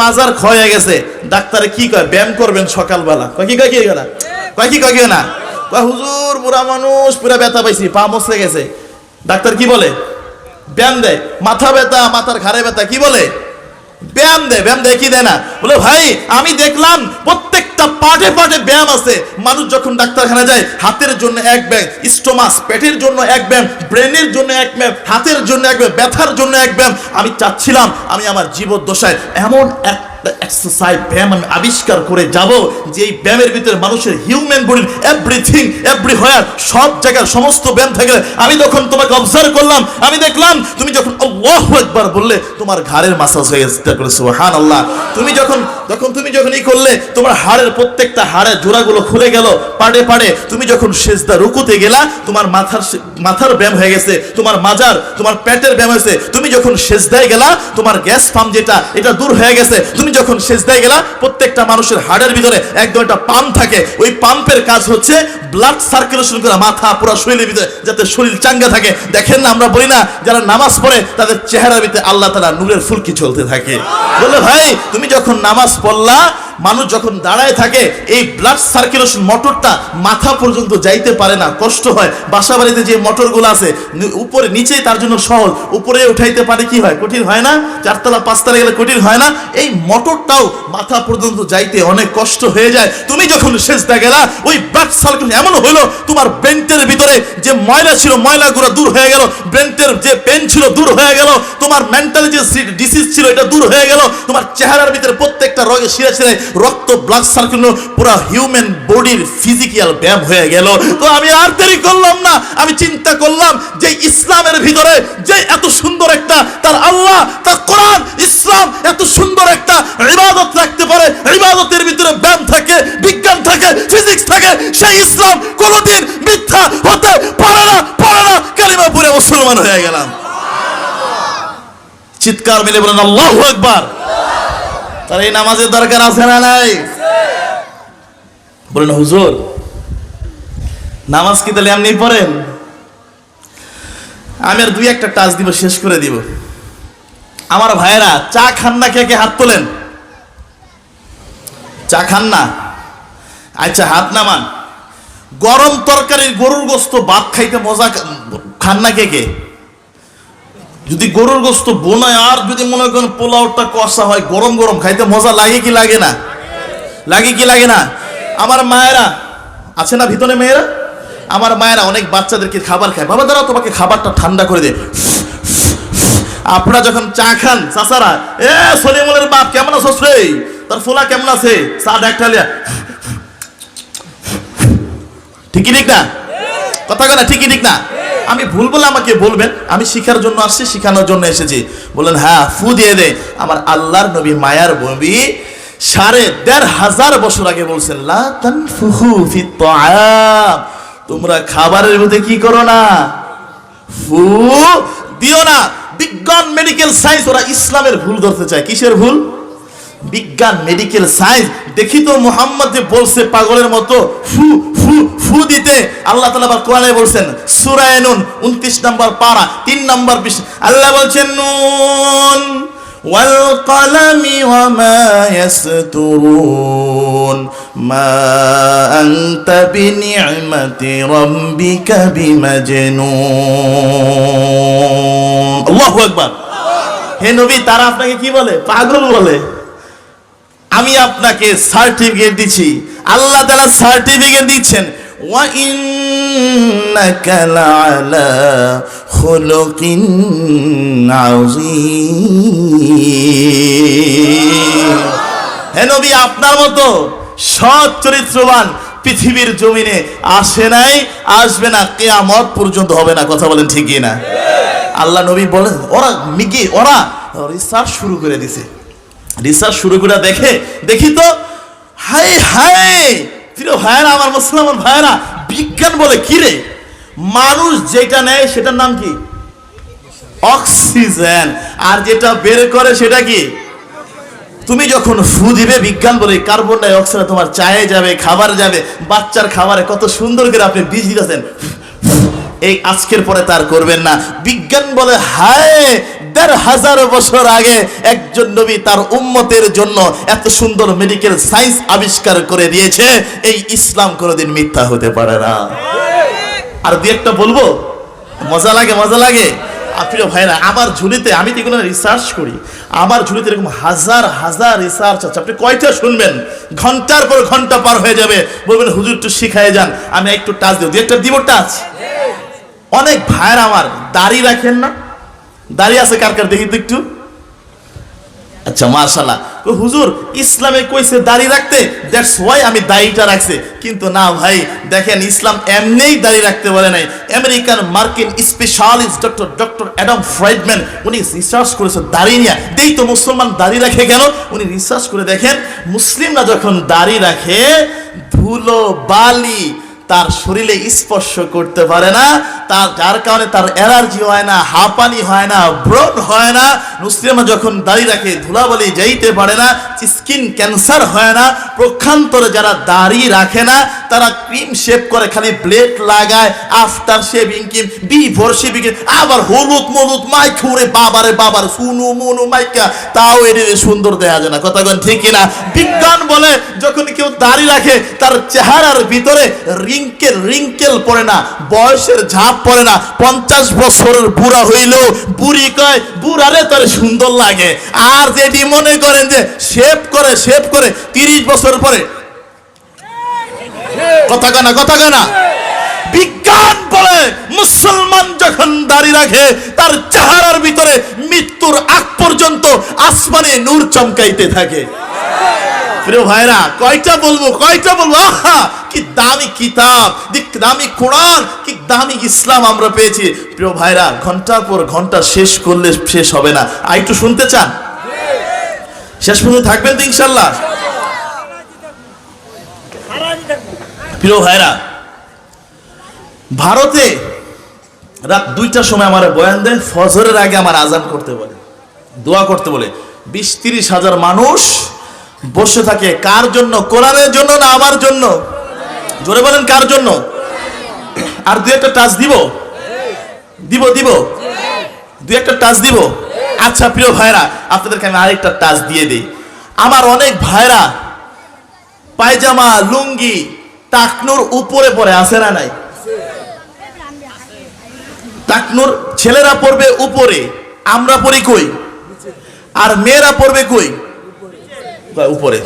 মাজার ক্ষয় হয়ে গেছে। ডাক্তারে কি কয়? ব্যায়াম করবেন সকালবেলা। কয় কি কয় কি না? কয় কি কয় কি না? কয়, হুজুর, বুড়া মানুষ, পুরা ব্যথা পাইছি, পা মসে গেছে। ডাক্তার কি বলে? ব্যায়াম দেয়। মাথা ব্যথা, মাথার ঘাড়ে ব্যথা, কি বলে? ব্যায়াম দেয় ব্যায়াম দেয় কি দেয় না? বলে, ভাই, আমি দেখলাম প্রত্যেকটা পার্টে পার্টে ব্যায়াম আছে। মানুষ যখন ডাক্তারখানা যায়, হাতের জন্য এক ব্যায়াম, স্টোমাস, পেটের জন্য এক ব্যায়াম, ব্রেনের জন্য এক ব্যায়াম, হাতের জন্য এক ব্যায়াম, ব্যথার জন্য এক ব্যায়াম। আমি চাচ্ছিলাম, আমি আমার জীবদ্দশায় এমন একটা এক্সারসাইজ ব্যায়াম আমি আবিষ্কার করে যাব যে এই ব্যায়ামের ভিতরে মানুষের হিউম্যান বডির এভরিথিং এভরি হোয়ার সব জায়গার সমস্ত ব্যায়াম থাকে। আমি যখন তোমাকে অবজার্ভ করলাম, আমি দেখলাম, তুমি যখন আল্লাহু আকবার বললে, তোমার ঘাড়ের মাসাজ হয়ে চিন্তা করে সুবহান আল্লাহ তুমি যখন যখন তুমি যখন ই করলে, তোমার হাড়ের প্রত্যেকটা হাড়ের জোড়াগুলো খুলে গেল, পাড়ে পাড়ে। তুমি যখন সেজদা রুকুতে গেলা, তোমার মাথার মাথার ব্যায়াম হয়ে গেছে, তোমার মাজার, তোমার পেটের ব্যায়াম হয়েছে। তুমি যখন সেজদায় গেলা, তোমার গ্যাস পাম্প যেটা, এটা দূর হয়ে গেছে। তুমি যখন সেজদায় গেলা প্রত্যেকটা মানুষের হাড়ের ভিতরে একদম একটা পাম্প থাকে। ওই পাম্পের কাজ হচ্ছে ব্লাড সার্কুলেশন করা মাথা পুরো শরীরের ভিতরে যাতে শরীর চাঙ্গা থাকে। দেখেন না, আমরা বলি না, যারা নামাজ পড়ে তাদের চেহারা ভিতরে আল্লাহ তালা নূরের ফুলকি চলতে থাকে। বললে, ভাই, তুমি যখন নামাজ পড়লা মানুষ যখন দাঁড়ায় থাকে, এই ব্লাড সার্কুলেশন মোটরটা মাথা পর্যন্ত যাইতে পারে না, কষ্ট হয়। বাসা বাড়িতে যে মোটরগুলো আছে উপরে, নিচেই তার জন্য সহজ। উপরে উঠাইতে পারে কি হয়? কঠিন হয় না? চারতলা, পাঁচতলা গেলে কঠিন হয় না? এই মোটরটাও মাথা পর্যন্ত যাইতে অনেক কষ্ট হয়ে যায়। তুমি যখন শেষ গেলা, ওই ব্লাড সার্কুলেশন এমন হইল, তোমার ব্রেন্টের ভিতরে যে ময়লা ছিল, ময়লাগুলো দূর হয়ে গেল, ব্রেন্টের যে পেন ছিল দূর হয়ে গেল, তোমার মেন্টালি যে ডিসিজ ছিল, এটা দূর হয়ে গেল, তোমার চেহারার ভিতরে প্রত্যেকটা রগে শিরা শিরায় রক্ত ব্লাড সার্কুলেশন পুরো হিউম্যান বডির ফিজিক্যাল ব্যায়াম হয়ে গেল। তো আমি আর দেরি করলাম না, আমি চিন্তা করলাম যে ইসলামের ভিতরে যে এত সুন্দর একটা তার আল্লাহ, তার কোরআন, ইসলাম এত সুন্দর একটা ইবাদত রাখতে পারে, ইবাদতের ভিতরে ব্যায়াম থাকে, বিজ্ঞান থাকে ফিজিক্স থাকে, সেই ইসলাম কোনোদিন মিথ্যা হতে পারে না পারে না। কালিমা পড়ে মুসলমান হয়ে গেলাম। চিৎকার মিলে বলেন, আল্লাহ একবার তার এই নামাজের দরকার আছে না নাই? বলেন হুজুর, নামাজ কি তাহলে এমনি পড়েন? আমি আর দুই একটা টাচ দিব, শেষ করে দিব। আমার ভাইয়েরা, চা খান না, কে কে হাত তোলেন? চা খান না? আচ্ছা হাত নামান। গরম তরকারির গরুর গোস্ত, ভাত খাইতে মজা খান না কে কে? যদি গরুর গোস্ত বোনায়, আর যদি মনে করেন পোলাওটা কষা হয়, গরম গরম খাইতে মজা লাগে কি লাগে না? লাগে কি লাগে না? আমার মায়েরা, আছে না ভিতরে মেয়েরা? আমার মায়েরা অনেক বাচ্চাদেরকে খাবার খায়। বাবা, দাঁড়াও, তোমাকে খাবারটা ঠান্ডা করে দে। আপনারা যখন চা খান, চাচারা, এ, সলিমুলের বাপ, কেমন আছো রে? তার ফোলা কেমন আছে? চা লিয়া ঠিকই ঠিক না? কথা কথা ঠিকই ঠিক না? আমি ভুল বলে আমাকে বলবেন, আমি শিখার জন্য আসছি, শিখানোর জন্য এসেছি। বললেন হ্যাঁ ফু দিয়ে দে। আমার আল্লাহর নবী মায়ার নবী সাড়ে দেড় হাজার বছর আগে বলছেন তোমরা খাবারের মধ্যে কি করো না? ফু দিও না। বিজ্ঞান, মেডিকেল সায়েন্স ওরা ইসলামের ভুল ধরতে চায়। কিসের ভুল? বিজ্ঞান মেডিকেল সায়েন্স দেখি তো মোহাম্মদ যে বলছে পাগলের মতো ফু ফু ফু দিতে আল্লাহ তালা আবার কোরআনে বলছেন সুরায় নুন উনত্রিশ নম্বর পারা তিন নম্বর বিশ আল্লাহ বলছেন নুন والقلم وما يسترون ما أنت بنعمة ربك بمجنون الله أكبر হে নবী তারা আপনাকে কি বলে পাগল বলে আমি আপনাকে সার্টিফিকেট দিচ্ছি। আল্লাহ তালা সার্টিফিকেট দিচ্ছেন। নবী, আপনার মতো সৎ চরিত্রবান পৃথিবীর জমিনে আসে নাই, আসবে না, কেয়ামত পর্যন্ত হবে না, কথা বলেন ঠিকই না আল্লাহ নবী বলেন, ওরা মিগি ওরা রিসার্চ শুরু করে দিছে। রিসার্চ শুরু করে দেখে, দেখি তো হাই হাই প্রিয় ভাইরা আমার মুসলমান ভাইরা বিজ্ঞান বলে কি রে? মানুষ যেটা নেয় সেটার নাম কি? অক্সিজেন। আর যেটা বের করে সেটা কি? তুমি যখন ফু দিবে বিজ্ঞান বলে, কার্বন ডাই অক্সাইড তোমার চায়ে যাবে, খাবার যাবে, বাচ্চার খাবারে কত সুন্দর করে আপনি বীজ দিতেছেন। এই আজকের পরে তার করবেন না। বিজ্ঞান বলে, হায় দেড় হাজার বছর আগে একজন নবী তার উম্মতের জন্য এত সুন্দর মেডিকেল সায়েন্স আবিষ্কার করে দিয়েছে, এই ইসলাম কোনোদিন মিথ্যা হতে পারে না। আর দু একটা বলব, মজা লাগে মজা লাগে। প্রিয় ভাইরা আমার ঝুলিতে আমি তো এগুলো রিসার্চ করি, আমার ঝুলিতে এরকম হাজার হাজার রিসার্চ আছে। আপনি কয়টা শুনবেন? ঘণ্টার পর ঘণ্টা পার হয়ে যাবে। বলবেন, হুজুর, একটু শিখাই যান। আমি একটু টাচ দেব। দু একটা দিব টাচ অনেক ভাইয়ের আমার দাড়ি রাখেন না। দাড়ি আছে কার কার দেখি তো একটু। আচ্ছা মার্শাল্লাহ হুজুর, ইসলামে কইছে দাড়ি রাখতে দ্যাটস ওয়াই আমি দাড়িটা রাখছি। কিন্তু না ভাই, দেখেন ইসলাম এমনিই দাড়ি রাখতে বলে নাই। আমেরিকান মার্কিন specialist doctor doctor Adam Friedman উনি রিসার্চ করেছে দাড়ি নিয়ে। দেই তো মুসলমান দাড়ি রাখে কেন? উনি রিসার্চ করে দেখেন, মুসলিমরা যখন দাড়ি রাখে, ধুলো, বালি তার শরীরে স্পর্শ করতে পারে না, তার যার কারণে তার অ্যালার্জি হয় না, হাঁপানি হয় না, ব্রণ হয় না মুসলিমা যখন দাড়ি রাখে, ধুলাবালি যাইতে পারে না, স্কিন ক্যান্সার হয় না, প্রক্ষান্তরে যারা দাড়ি রাখে না, তারা ক্রিম শেভ করে খালি ব্লেড লাগায়, after shaving cream, before shaving আবার হলুদ মলুদ মাই খুঁড়ে বাবারে বাবার সুনু মুনু মাইকা তাও এটি সুন্দর দেখা যায় না। কথা কোন ঠিক না বিজ্ঞান বলে যখন কেউ দাড়ি রাখে, তার চেহারার ভিতরে রিঙ্কেল রিঙ্কেল পড়ে না, বয়সের ঝাঁপ পড়ে না, পঞ্চাশ বছরের বুড়া হইলেও বুড়ি কয়, বুড়ারে তার সুন্দর লাগে। আর যেটি মনে করেন যে শেভ করে শেভ করে, তিরিশ বছর পরে। কথা কানা কথা কানা বিজ্ঞান বলে, মুসলমান যখন দাড়ি রাখে, তার চেহারার ভিতরে মৃত্যুর আগ পর্যন্ত আসমানে নূর চমকাইতে থাকে। প্রিয় ভাইরা, কয়টা বলব কয়টা বলব? আহা, কি দামি কিতাব দামি কোরআন, কি দামি ইসলাম আমরা পেয়েছি। প্রিয় ভাইরা ঘণ্টার পর ঘণ্টা শেষ করলে শেষ হবে না। আর একটু শুনতে চান? শেষ পর্যন্ত থাকবেন তো ইনশাল্লাহ প্রিয় ভাইরা, ভারতে রাত দুইটার সময় আমার বয়ান দেয়, ফজরের আগে আমার আজান করতে বলে, দোয়া করতে বলে। বিশ তিরিশ হাজার মানুষ বসে থাকে। কার জন্য? কোরআনের জন্য না আমার জন্য? জোরে বলেন, কার জন্য? আর দু একটা টাচ দিব? দিব দিব? দু একটা টাচ দিব? আচ্ছা প্রিয় ভাইরা আপনাদেরকে আমি আরেকটা টাচ দিয়ে দিই। আমার অনেক ভাইরা পায়জামা, লুঙ্গি, টাকনুর উপরে পরে, আছে না নাই? টাকনুর ছেলেরা পড়বে উপরে, আমরা পড়ি কই? আর মেয়েরা পড়বে কই? উপরে?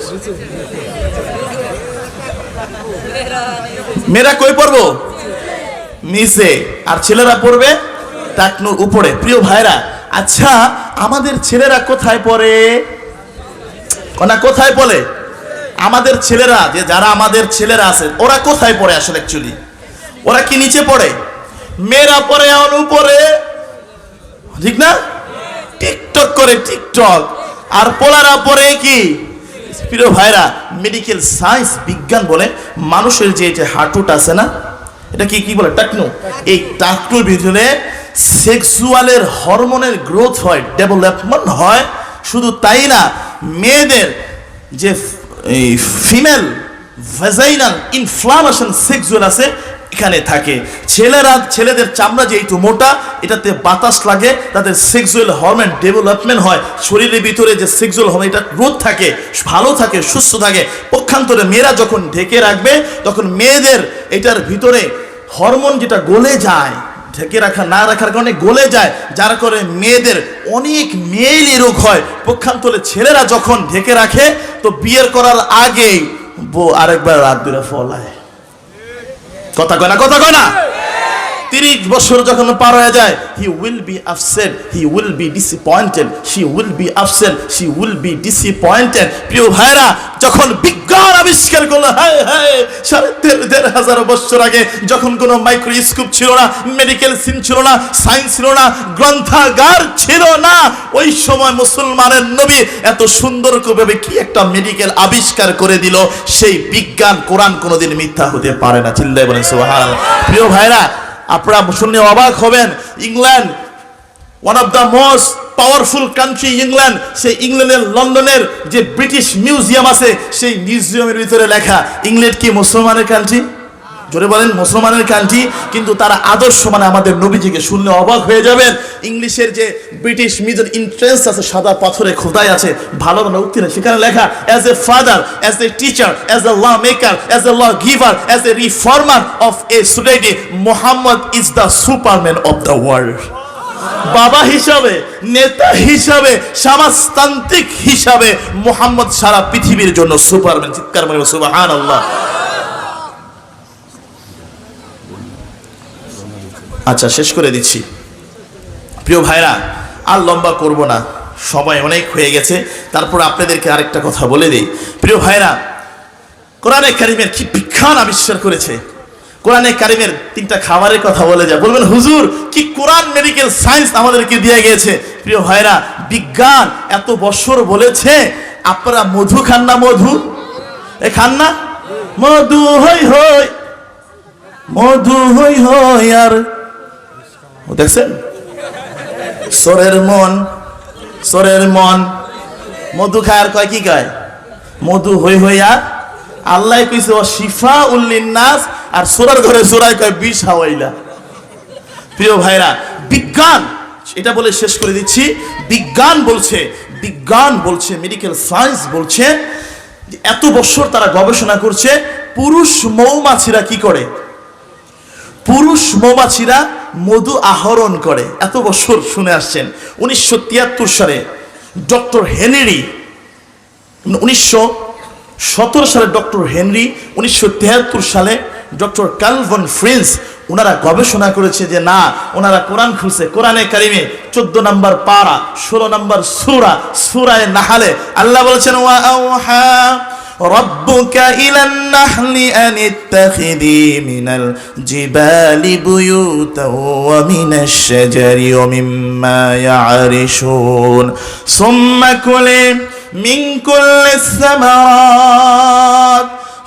মেয়েরা কই পড়ব? নিচে। আর ছেলেরা পড়বে টাকনুর উপরে। প্রিয় ভাইরা আচ্ছা আমাদের ছেলেরা কোথায় পড়ে? না কোথায় পড়ে? আমাদের ছেলেরা, যে যারা আমাদের ছেলেরা আছে, ওরা কোথায় পড়ে আসলে অ্যাকচুয়ালি ওরা কি নিচে পড়ে? মেয়েরা পড়ে উপরে। ঠিক না? টিকটক করে টিকটক। আর পোলারা পড়ে কি? প্রিয় ভাইরা মেডিকেল সায়েন্স বিজ্ঞান বলে মানুষের যে যে হাঁটুটা আছে না, এটা কি কি বলে? টাকনু। এই টাকনুর ভিতরে সেক্সুয়ালের হরমোনের গ্রোথ হয় ডেভেলপমেন্ট হয়। শুধু তাই না, মেয়েদের যে এই ফিমেল ভেজাইনাল ইনফ্লামেশন সেক্সুয়াল আছে এখানে থাকে। ছেলেরা ছেলেদের চামড়া যেহেতু মোটা, এটাতে বাতাস লাগে, তাদের সেক্সুয়াল হরমোন ডেভেলপমেন্ট হয়। শরীরের ভিতরে যে সেক্সুয়াল হরমোন এটা গ্রোথ থাকে, ভালো থাকে, সুস্থ থাকে। পক্ষান্তরে মেয়েরা যখন ঢেকে রাখবে, তখন মেয়েদের এটার ভিতরে হরমোন যেটা গলে যায়, ঢেকে রাখা, না রাখার কারণে গলে যায়, যার করে মেয়েদের অনেক মেয়েলি রোগ হয়। পক্ষান্তরে ছেলেরা যখন ঢেকে রাখে, তো বিয়ের করার আগেই বউ আরেকবার রাত দুরা ফলায়। কথা কয় না কথা কয় না। তিরিশ বছর যখন পার হয়ে যায় he will be upset he will be disappointed she will be upset she will be disappointed প্রিয় ভাইরা, যখন বিজ্ঞান আবিষ্কার করল, হায় হায়, সাড়ে দেড় দেড় হাজার বছর আগে যখন কোনো মাইক্রোস্কোপ ছিল না মেডিকেল সিন ছিল না সায়েন্স ছিল না, গ্রন্থাগার ছিল না, ওই সময় মুসলমানের নবী এত সুন্দর ভাবে কি একটা মেডিকেল আবিষ্কার করে দিল, সেই বিজ্ঞান, কোরআন কোনোদিন মিথ্যা হতে পারে না। চিল্লাই বলেন সুবহান প্রিয় ভাইরা আপনারা শুনে অবাক হবেন, England one of the most powerful country England সেই ইংল্যান্ডের লন্ডনের যে ব্রিটিশ মিউজিয়াম আছে, সেই মিউজিয়ামের ভিতরে লেখা, ইংল্যান্ড কি মুসলমানের কান্ট্রি জোরে বলেন, মুসলমানের কান্ট্রি, কিন্তু তারা আদর্শ মানে আমাদের নবীজিকে শুনলে অবাক হয়ে যাবেন। ইংলিশের যে ব্রিটিশ মিজন ইন্ট্রেন্স আছে, সাদা পাথরে খোদাই আছে, ভালো মানে উত্তীর্ণ সেখানে লেখা as a father as a teacher as a lawmaker as a lawgiver as a reformer of a society Muhammad is the superman of the world বাবা হিসাবে, নেতা হিসাবে, সমাজতান্ত্রিক হিসাবে, মোহাম্মদ সারা পৃথিবীর জন্য সুপারম্যান চিৎকার মানে সুবাহান আল্লাহ আচ্ছা শেষ করে দিচ্ছি। প্রিয় ভাইরা, আর লম্বা করব না। সময় অনেক হয়ে গেছে। তারপর আপনাদেরকে আরেকটা কথা বলে দিই। প্রিয় ভাইরা, কোরআনে কারিমের কি বিজ্ঞান আবিষ্কার করেছে? কোরআনে কারিমের তিনটা খাবারের কথা বলে যায়। বলবেন, হুজুর, কি কোরআন মেডিকেল সায়েন্স আমাদেরকে দিয়ে গিয়েছে? প্রিয় ভাইরা, বিজ্ঞান এত বছর বলেছে, আপনারা মধু খান না, মধু? এ, খান না? মধু হই হই, মধু হই হই আর দেখছেন? সোরের মন সোরের মন। মধু খায় কয়, কি কয়? মধু হই হইয়া আল্লাহ কইছে, ও শিফা নাস আর সোরার ঘরে সোরাই কয়, বিষ হাওয়াইলা। প্রিয় ভাইরা, বিজ্ঞান, এটা বলে শেষ করে দিচ্ছি। বিজ্ঞান বলছে বিজ্ঞান বলছে মেডিকেল সায়েন্স বলছে এত বছর তারা গবেষণা করছে, পুরুষ মৌমাছিরা কি করে? পুরুষ মৌমাছিরা মধু আহরণ করে। এত বছর শুনে আসছেন। উনিশশো তিয়াত্তর সালে ডক্টর হেনরি, উনিশশো সতেরো সালে ডক্টর হেনরি, উনিশশো সালে ডক্টর কালভন ফ্রেন্স ওনারা গবেষণা করেছে যে না ওনারা কোরআন খুলছে। কোরআনে কারিমে চোদ্দ নম্বর পারা, ষোলো নম্বর সুরা, সুরায় নাহালে আল্লাহ বলেছেন, ওয়া ربك إلى النحل أن اتخذي من الجبال بيوتا ومن الشجر ومما يعرشون. ثم كلي من كل الثمرات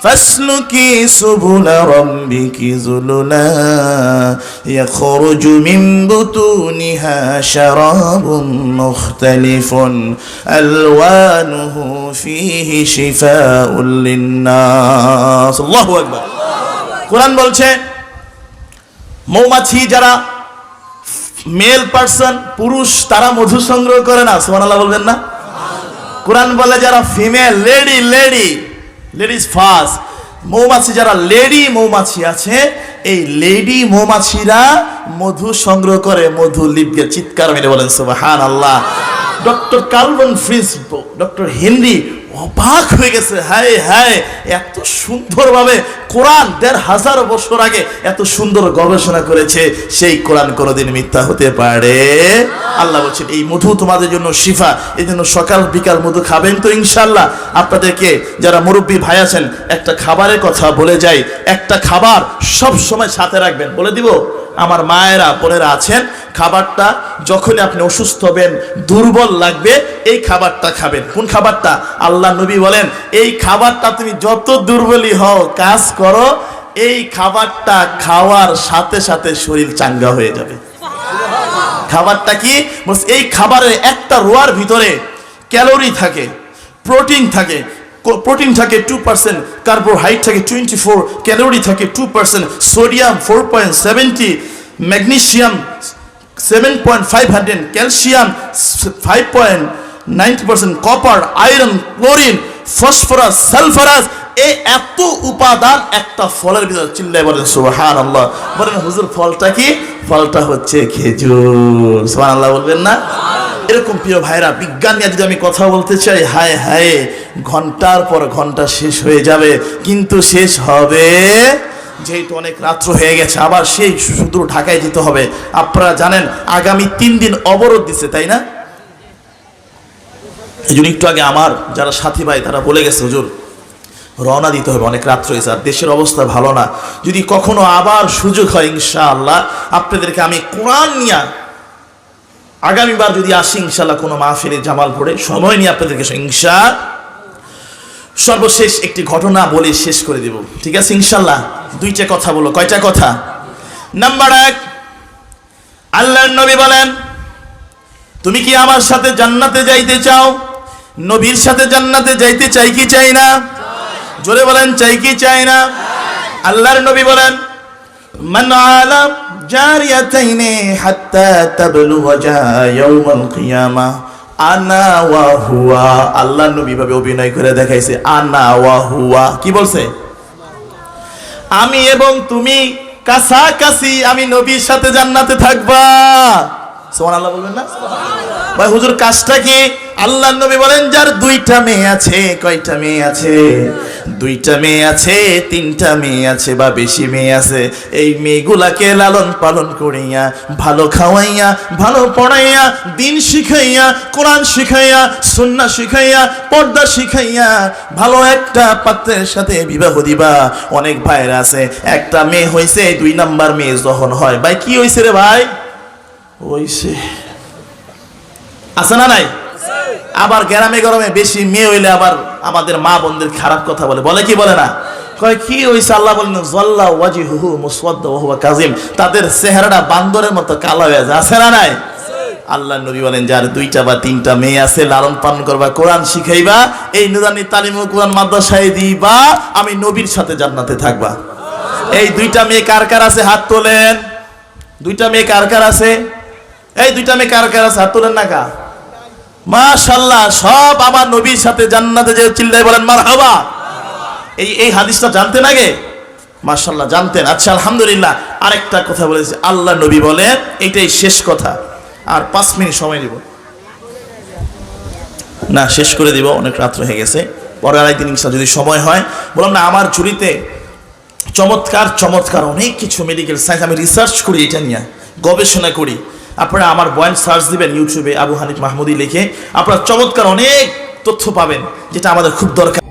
فاسلكي سبل ربك ذللا يخرج من بطونها شراب مختلف ألوانه فيه شفاء للناس الله أكبر কোরআন বলছে মৌমাছি যারা মেল পার্সন পুরুষ তারা মধু সংগ্রহ করে না সুবহানাল্লাহ বলবেন না কোরআন বলে যারা female lady lady ladies first. মৌমাছি যারা লেডি মৌমাছি আছে, এই লেডি মৌমাছিরা মধু সংগ্রহ করে, মধু লিপকে চিৎকার মেরে বলেন সুবহান আল্লাহ ডক্টর কার্বন ফ্রিজ, ডক্টর হেনরি অবাক হয়ে গেছে। হায় হায়, এত সুন্দরভাবে কোরআন দেড় হাজার বছর আগে এত সুন্দর গবেষণা করেছে। সেই কোরআন কোনোদিন মিথ্যা হতে পারে? আল্লাহ বলছেন, এই মধু তোমাদের জন্য শিফা, এই জন্য সকাল বিকাল মধু খাবেন তো ইনশাল্লাহ আপনাদেরকে যারা মুরব্বী ভাই আছেন, একটা খাবারের কথা বলে যাই। একটা খাবার সব সময় সাথে রাখবেন। বলে দিব? আমার মায়েরা, বোনেরা আছেন, খাবারটা যখনই আপনি অসুস্থ হবেন, দুর্বল লাগবে, এই খাবারটা খাবেন। কোন খাবারটা? আল্লাহ নবী বলেন, এই খাবারটা তুমি যত দুর্বলই হও, কাজ করো, এই খাবারটা খাওয়ার সাথে সাথে শরীর চাঙ্গা হয়ে যাবে। খাবারটা কি? এই খাবারের একটা রোয়ার ভিতরে ক্যালোরি থাকে, প্রোটিন থাকে প্রোটিন থাকে টু পার্সেন্ট কার্বোহাইড থাকে টোয়েন্টি ফোর ক্যালোরি থাকে two percent sodium four point seventy magnesium seven point five hundred calcium five point ninety percent copper iron chlorine phosphorus sulphurous এই এত উপাদান একটা ফলের ভিতরে চিল্লাই বলেন সুবহান আল্লাহ বলেন, হুজুর, ফলটা কি? ফলটা হচ্ছে খেজুর। সুবহান আল্লাহ বলবেন না? এরকম প্রিয় ভাইরা, বিজ্ঞান নিয়ে যদি আমি কথা বলতে চাই, হায় হায়, ঘণ্টার পর ঘণ্টা শেষ হয়ে যাবে, কিন্তু শেষ হবে যেহেতু অনেক রাত্র হয়ে গেছে, আবার সেই সুদূর ঢাকায় যেতে হবে। আপনারা জানেন, আগামী তিন দিন অবরোধ দিচ্ছে তাই না? এই জন্য একটু আগে আমার যারা সাথী ভাই, তারা বলে গেছে, হুজুর, রওনা দিতে হবে, অনেক রাত্র হয়েছে, আর দেশের অবস্থা ভালো না। যদি কখনো আবার সুযোগ হয়, ইনশাআল্লাহ, আপনাদেরকে আমি কোরআন নিয়ে আগামীবার যদি আসি ইনশাল্লাহ কোনো মাহফিলে জামাল পড়ে, সময় নিয়ে আপনাদেরকে ইনশা, সর্বশেষ একটি ঘটনা বলে শেষ করে দেব। ঠিক আছে ইনশাল্লাহ দুইটা কথা বলো, কয়টা কথা? নাম্বার এক, আল্লাহর নবী বলেন, তুমি কি আমার সাথে জান্নাতে যাইতে চাও? নবীর সাথে জান্নাতে যাইতে চাই কি চাই না? জোরে বলেন, চাই কি চাই না? আল্লাহর নবী বলেন আলা জারিয়াতাইনি হাত্তা তাবলুগা জা ইয়াউমাল কিয়ামা। আনা ওয়া হুয়া। আল্লাহর নবী ভাবে অভিনয় করে দেখাইছে, আনা ওয়া হুয়া। কি বলছে? আমি এবং তুমি কাছাকাছি আমি নবীর সাথে জান্নাতে থাকবা। সুবহানাল্লাহ বলবেন না? ভাই, হুজুর, কাজটা কি? আল্লাহ নবী বলেন, যার দুইটা মেয়ে আছে, কয়টা মেয়ে আছে? দুইটা মেয়ে আছে, তিনটা মেয়ে আছে বা বেশি মেয়ে আছে। এই মেয়েগুলাকে লালন পালন করিয়া, ভালো খাওয়াইয়া, ভালো পড়াইয়া, দিন শিখাইয়া, কোরআন শিখাইয়া সুন্না শিখাইয়া, পর্দা শিখাইয়া, ভালো একটা পাত্রের সাথে বিবাহ দিবা। অনেক ভাইরা আছে, একটা মেয়ে হয়েছে দুই নাম্বার মেয়ে যখন হয়। ভাই, কি হয়েছে রে ভাই? হইছে। আছে না নাই? আবার গ্রামে গরমে বেশি মেয়ে হইলে আবার আমাদের মা বোনদের খারাপ কথা বলে। বলে কি বলে না? কয়, কি হইছে আল্লাহ বলেন, জল্লা ওয়াজি হুহু মুসওয়াদ্দা ওয়া কাজিম তাদের চেহারাটা বান্দরের মতো কালো হয়ে আছে না নাই? আল্লাহ নবী বলেন, যার দুইটা বা তিনটা মেয়ে আছে, লালন পালন করবা, কোরআন শিখাইবা, এই নুরানি তালিম কোরআন মাদ্রাসায় দিবা, আমি নবীর সাথে জান্নাতে থাকবা। এই দুইটা মেয়ে কার কার আছে? হাত তোলেন। দুইটা মেয়ে কার কার আছে? এই দুইটা মেয়ে কার কার আছে? হাত তোলেন না কা? মাশাল্লাহ সব আমার নবীর সাথে জান্নাতে যে চিল্লাই বলেন, মারহাবা। এই এই হাদিসটা জানতেন আগে? মাশাল্লাহ জানতেন। আচ্ছা আলহামদুলিল্লাহ, আরেকটা কথা বলেছি আল্লাহ নবী বলে এইটাই শেষ কথা। আর পাঁচ মিনিট সময় দিব না, শেষ করে দিব, অনেক রাত্র হয়ে গেছে। পরে আরেকদিন ইনশাল্লাহ যদি সময় হয়। বললাম না, আমার ঝুড়িতে চমৎকার চমৎকার অনেক কিছু মেডিকেল সায়েন্স আমি রিসার্চ করি, এটা নিয়ে গবেষণা করি। আপনারা আমার বয়ান সার্চ দিবেন ইউটিউবে আবু হানিফ মাহমুদি লিখে আপনারা চমৎকার অনেক তথ্য পাবেন, যেটা আমাদের খুব দরকার।